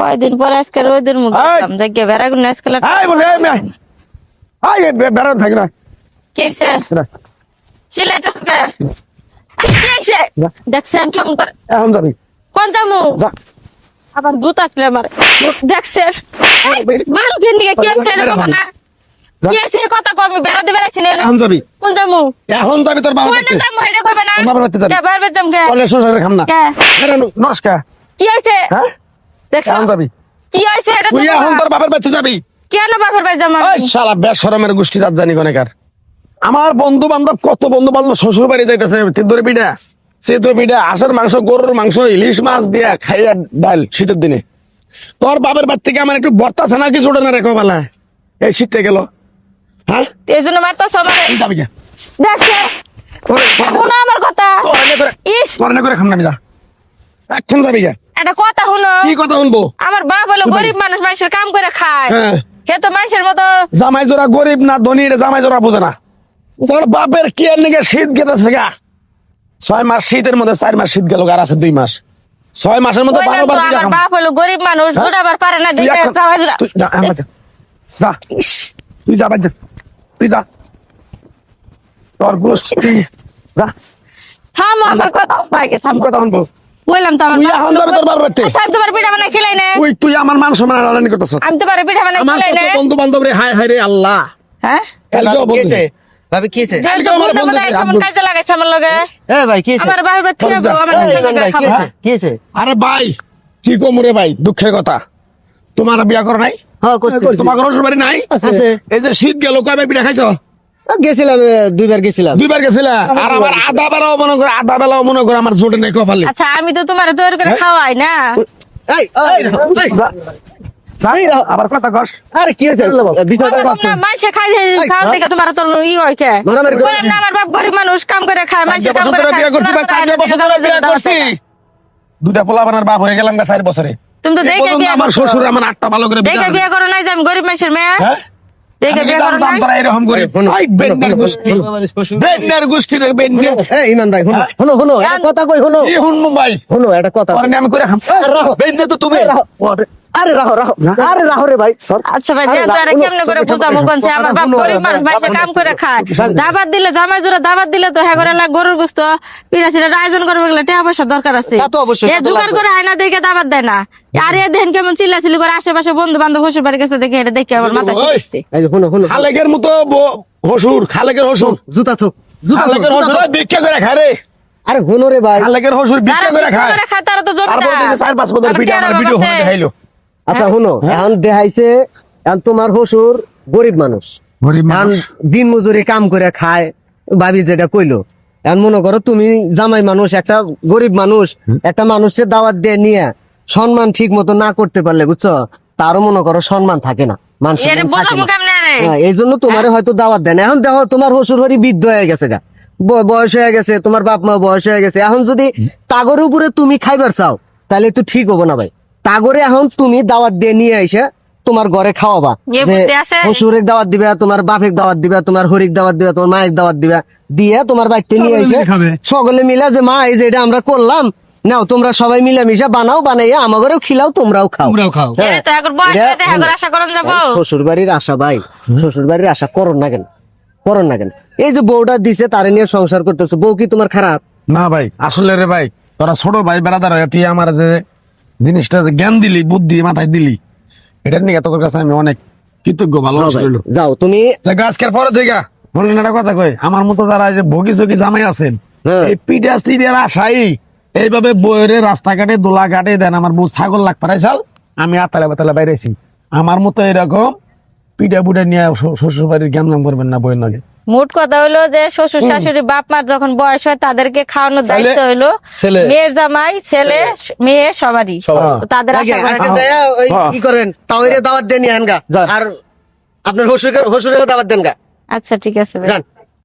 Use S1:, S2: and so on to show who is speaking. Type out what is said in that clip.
S1: কয়দিন পরে আজকে রোদের মুখ! দেখলাম দেখে বেড়াগুন আজকে
S2: এই বলে আই বেড়ান থাকি না।
S1: ছেলেটা সুখে কেছে
S2: যা।
S1: দেখছেন কেমন করে
S2: এখন যাবি।
S1: কোন জামু?
S2: যা।
S1: আবার দুধ আসলে আমার। দেখছেন মানুষের নিয়ে কে না। কে আছে
S2: যাবি যাবি যাবি।
S1: কে
S2: যাবি
S1: এটা
S2: তুই এখন তোর বাড়িতে যাবি?
S1: কেন বাপের বাড়ি
S2: শালা বেসরমের গোষ্ঠী জানি কনেকার আমার বন্ধু বান্ধব কত বন্ধু বান্ধব শ্বশুর বাড়ি যাইতেছে তিন্দুরি পিঠা। সেতুর পিঠা হাঁসের মাংস গরুর মাংস ইলিশ মাছ দিয়া খাইয়া ডাল শীতের দিনে। তোর বাবার বাড়ি থেকে আমার একটু বর্তা ছানা কি জোড়ে না রেখো বেলা এই শীতটা গেল। হ্যাঁ?
S1: এই জন্য মারতাছ আমারে।
S2: তুই যাবি কে?
S1: দেখছে?
S2: করে-
S1: আমার কথা।
S2: করে করে
S1: ইস।
S2: করে করে খাম না আমি যা। এখন যাবি কে?
S1: একটা কথা শুনো।
S2: কি কথা শুনব?
S1: আমার বাপ হলো গরিব মানুষ মানুষের কাম করে খায়।
S2: হ্যাঁ।
S1: হে তো মানুষের মতো
S2: জামাই জোড়া গরিব না ধনী জামাই জোড়া বোঝে না। তোর বাপের কি আর নাকি শীত গেতেছে গা। ছয় মাস শীতের মধ্যে চার মাস শীত গেল আর আছে দুই মাস। ছয় মাসের মধ্যে বারো বার
S1: আমার বাপ হলো গরিব মানুষ
S2: হ্যাঁ?
S1: দুটাবার পারে না খাওয়া দিলা।
S2: তুই যা, তুই যা বাদ তুই যা। তোর গোষ্ঠী যা।
S1: থামো আমার কথা থামো
S2: কথা শুনব।
S1: বললাম তো আমার
S2: তুই এখন
S1: হলো
S2: তোর বাবার বাড়িতে?
S1: আচ্ছা আমি তোমার পিঠা বানাই খেলাই না।
S2: তুই তুই আমার মান সম্মান আলানি করতেছ।
S1: আমি তোমার পিঠা বানাই খেলাই
S2: কত
S1: না।
S2: বন্ধু বান্ধব রে? হায় হায় রে আল্লাহ।
S1: হ্যাঁ?
S2: কালকেও বন্ধু।
S3: ভাবি কিছে
S1: যে
S2: কালকে আমার
S1: বন্ধু
S2: বন্ধু
S1: বানাই
S2: ছিল,
S1: কেমন কাজে লাগাইছে আমার লগে।
S3: এ ভাই
S1: আমার আমার
S3: ভাই। কিছে কিছে
S2: আরে ভাই কি কম রে ভাই? দুঃখের কথা। তোমার বিয়া করো নাই?
S3: হ্যাঁ করছি
S2: তোমার শ্বশুর বাড়ি নাই?
S3: আছে।
S2: এই যে শীত গেল কয়বার পিঠা খাইছো?
S3: গেছিলাম দুইবার গেছিলাম।
S2: দুইবার গেছিলা? আর আমার আধা বেলাও মনে করো আধা বেলাও মনে করো আমার জোটে নাই কপালে।
S1: আচ্ছা আমি তো তোমার তৈরি করে
S2: হ্যাঁ?
S1: খাওয়াই না।
S3: এই, এই, এই,
S2: জানি আবার কথা কস।
S3: আরে কি হয়েছে? বিষয়টা
S1: বললাম না, মাইসে খাই খাওয়া থেকে তোমার তো ই হয় কে?
S3: মারামারি
S1: না আমার বাপ গরিব মানুষ কাম করে খায় মাইসে কাম করে খায়।
S2: বিয়ে করছি দুটা পোলা বানার বাপ হয়ে গেলাম গা চার বছরে।
S1: তুমি তো
S2: এই
S1: দেখে
S2: পর্যন্ত
S1: বিয়ে
S2: আমার
S1: করছ।
S2: শ্বশুর আমার আটটা ভালো করে
S1: দেখে
S2: বিয়ে
S1: বিয়ে করো নাই যে আমি গরিব মানুষের মেয়ে।
S2: হ্যাঁ। ভাই
S3: ভাই কথা কই
S2: হুন মুম্বাই।
S3: শুনো একটা কথা।
S2: আমি করে খাম বেন্না তুমি।
S3: আরে রাহো রাহো। আরে রাহো রে ভাই।
S1: আচ্ছা ভাই
S3: আরে
S1: কেমনে করে বুঝামু
S3: শোনো,
S1: আমার বাপ গরিব মানুষ
S3: শুনো,
S1: কাম করে খায়। দাবাত দিলে জামাই জোড়া দাবাত দিলে তো হ্যাঁ করে লাগ গরুর গোস্ত। পিড়া সিড়া আয়োজন করবে গেলে টাকা পয়সা দরকার আছে। এ জোগাড় করে আয়না দেখে দাবাত দেয় না। আর এ দেন কেমন চিল্লাচিল্লি করে আশেপাশে বন্ধু বান্ধব শ্বশুর বাড়ি গেছে দেখে এটা দেখে আমার মাথা
S2: ওই।
S3: এই যে শুনো শুনো।
S2: খালেকের মতো হসুর খালেকের হসুর।
S3: জুতা থুক জুতা
S2: খালেকের হসুর। ভিক্ষা করে খায় রে।
S3: আরে শুনো রে ভাই।
S2: খালেকের হসুর ভিক্ষা করে খায়।
S1: তারা তো
S2: দেখি চার পাঁচ বছর
S1: তারা
S2: পিঠা আমার ভিডিও
S1: বাবাতে।
S2: দেখাইলো
S3: আচ্ছা শুনো এখন দেখাইছে এখন তোমার শ্বশুর গরিব মানুষ।
S2: গরিব
S3: দিন মজুরি কাম করে খায় ভাবি যেটা কইলো। এখন মনে করো তুমি জামাই মানুষ একটা গরিব মানুষ একটা মানুষের দাওয়াত দিয়ে নিয়ে সম্মান ঠিক মতো না করতে পারলে বুঝছ? তারও মনে করো সম্মান থাকে না হ্যাঁ, এই জন্য তোমার হয়তো দাওয়াত দেন এখন দেখো তোমার শ্বশুর হরি বৃদ্ধ হয়ে গেছে গা। বয়স হয়ে গেছে তোমার বাপ মা বয়স হয়ে গেছে। এখন যদি তাগর উপরে তুমি খাইবার চাও তাহলে তো ঠিক হব না ভাই। তাগরে এখন তুমি দাওয়াত দিয়ে নিয়ে আইসা তোমার ঘরে খাওয়াবা? শ্বশুরের দাওয়াত দিবা তোমার বাপের দাওয়াত দিবা তোমার হরিক দাওয়াত দিবা তোমার মায়ের দাওয়াত দিবা দিয়ে তোমার বাড়িতে নিয়ে এসে সকলে মিলে যে মা এই যে এটা আমরা করলাম নাও তোমরা সবাই মিলামিশা বানাও বানাইয়া আমাগরেও খিলাও তোমরাও খাও।
S2: খাও।
S1: আশা
S3: শ্বশুর বাড়ির আশা ভাই শ্বশুর বাড়ির আশা করন না কেন করন না কেন। এই যে বউটা দিছে তারে নিয়ে সংসার করতেছো বউ কি তোমার খারাপ?
S2: না ভাই আসলে রে ভাই তোরা ছোট ভাই বেড়াদার হয়ে তুই আমার যে জিনিসটা যে জ্ঞান দিলি বুদ্ধি মাথায় দিলি এটার নিয়ে তোর কাছে আমি অনেক কৃতজ্ঞ রইল।
S3: যাও তুমি
S2: আজকের পরে থেকে বললেন একটা কথা কই আমার মতো যারা যে ভোগী চোখী জামাই আছেন
S3: হ্যাঁ।
S2: এই পিঠা সিরিয়ার আশাই এইভাবে বইরে রাস্তাঘাটে দোলা ঘাটে দেন আমার বউ ছাগল লাগ পারাইছাল আমি আতালে বাতালে বাইরেছি আমার মতো এরকম পিঠা পুঠা নিয়ে শ্বশুর- বাড়ির জ্ঞান করবেন না বইয়ের নাকি
S1: মোট কথা হলো যে শ্বশুর শাশুড়ি বাপ মার যখন বয়স হয় তাদেরকে খাওয়ানোর দায়িত্ব হলো মেয়ের জামাই ছেলে মেয়ে সবারই। তাদের
S3: ওই
S2: হ্যাঁ।
S3: কি করেন তাও দাওয়াত দেন আর আপনার হসুরের হসুরের দাওয়াত দেন গা।
S1: আচ্ছা ঠিক আছে
S3: যান।